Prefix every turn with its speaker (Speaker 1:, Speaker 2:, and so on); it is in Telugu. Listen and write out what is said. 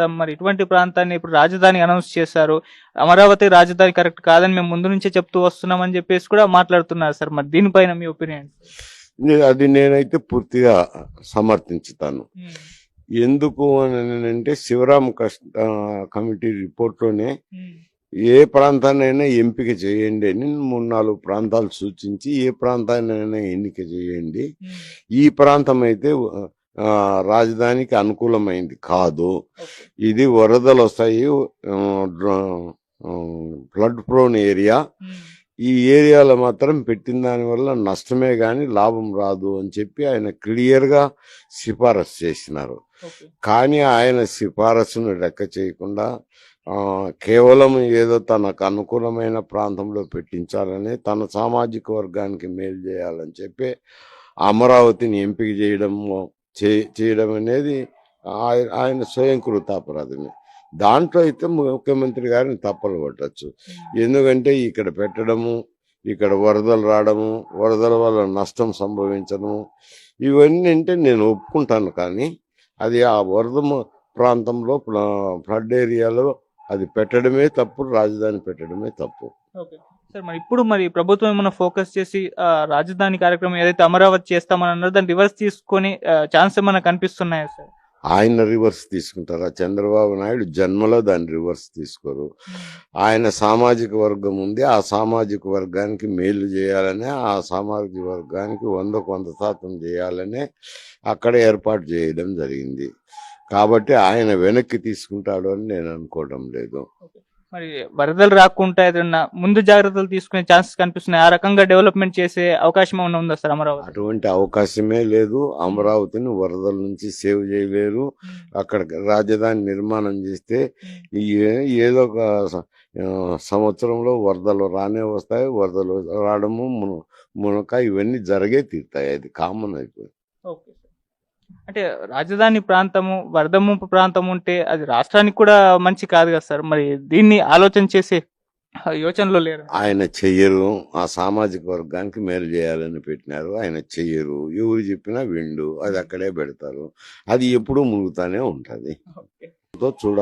Speaker 1: చెప్తాం మరి ఇటువంటి ప్రాంతాన్ని ఇప్పుడు రాజధాని అనౌన్స్ చేశారు. అమరావతి రాజధాని కరెక్ట్ కాదని మేము ముందు నుంచే చెప్తూ వస్తున్నామని చెప్పేసి కూడా మాట్లాడుతున్నారు సార్. మరి దీనిపైన మీ ఒపీనియన్?
Speaker 2: అది నేనైతే పూర్తిగా సమర్థించుతాను. ఎందుకు అని అంటే శివరాం కష్ట కమిటీ రిపోర్ట్లోనే ఏ ప్రాంతాన్నైనా ఎంపిక చేయండి అని మూడు నాలుగు ప్రాంతాలు సూచించి ఏ ప్రాంతాన్నైనా ఎన్నిక చేయండి. ఈ ప్రాంతం అయితే రాజధానికి అనుకూలమైంది. కాదు. ఇది వరదలు వస్తాయి. Flood prone area. ఈ ఏరియాలో మాత్రం పెట్టిన దాని వల్ల నష్టమే గాని లాభం రాదు అని చెప్పి ఆయన క్లియర్గా సిఫారసు చేసినారు. కానీ ఆయన సిఫారసును లెక్క చేయకుండా కేవలం ఏదో తనకు అనుకూలమైన ప్రాంతంలో పెట్టించాలని తన సామాజిక వర్గానికి మేలు చేయాలని చెప్పి అమరావతిని ఎంపిక చేయడం చే- చేయడం అనేది ఆయ- ఆయన స్వయం కృతాపరాధమే దాంట్లో అయితే ముఖ్యమంత్రి గారిని తప్పలు పట్టచ్చు. ఎందుకంటే ఇక్కడ పెట్టడము ఇక్కడ వరదలు రావడము వరదల వల్ల నష్టం సంభవించడము ఇవన్నీ అంటే నేను ఒప్పుకుంటాను కానీ అది ఆ వరద ప్రాంతంలో ఫ్లడ్ ఏరియాలో అది పెట్టడమే తప్పు రాజధాని పెట్టడమే తప్పు.
Speaker 1: ఓకే. సార్ మరి ఇప్పుడు మరి ప్రభుత్వం ఏమైనా ఫోకస్ చేసి రాజధాని కార్యక్రమం ఏదైతే అమరావతి చేస్తామని అన్నారో దాన్ని రివర్స్ తీసుకొని ఛాన్స్ ఏమైనా కనిపిస్తున్నాయా సార్?
Speaker 2: ఆయన రివర్స్ తీసుకుంటారా. చంద్రబాబు నాయుడు జన్మలో దాన్ని రివర్స్ తీసుకోరు. ఆయన సామాజిక వర్గం ఉంది. ఆ సామాజిక వర్గానికి మేలు చేయాలనే ఆ సామాజిక వర్గానికి వందకు వంద శాతం చేయాలనే అక్కడ ఏర్పాటు చేయడం జరిగింది. కాబట్టి ఆయన వెనక్కి తీసుకుంటాడు అని నేను అనుకోవడం లేదు.
Speaker 1: మరి వరదలు రాకుండా ఏదైనా ముందు జాగ్రత్తలు తీసుకునే ఛాన్సెస్ కనిపిస్తున్నాయి. ఆ రకంగా డెవలప్మెంట్ చేసే అవకాశం ఏమైనా ఉందా సార్ అమరావతి?
Speaker 2: అటువంటి అవకాశమే లేదు. అమరావతిని వరదల నుంచి సేవ్ చేయలేరు. అక్కడ రాజధాని నిర్మాణం చేస్తే ఏదో ఒక సంవత్సరంలో వరదలు రానే వస్తాయి. వరదలు రావడము మున మునక ఇవన్నీ జరిగే తీరుతాయి. అది కామన్ అయిపోయింది.
Speaker 1: ఓకే. అంటే రాజధాని ప్రాంతము వరద ముంపు ప్రాంతం ఉంటే అది రాష్ట్రానికి కూడా మంచి కాదు కదా సార్? మరి దీన్ని ఆలోచన చేసే యోచనలో లేరు.
Speaker 2: ఆయన చెయ్యరు. ఆ సామాజిక వర్గానికి మేలు చేయాలని పెట్టినారు. ఆయన చెయ్యరు. ఎవరు చెప్పినా విండు. అది అక్కడే పెడతారు. అది ఎప్పుడూ మునుగుతానే ఉంటది. చూడ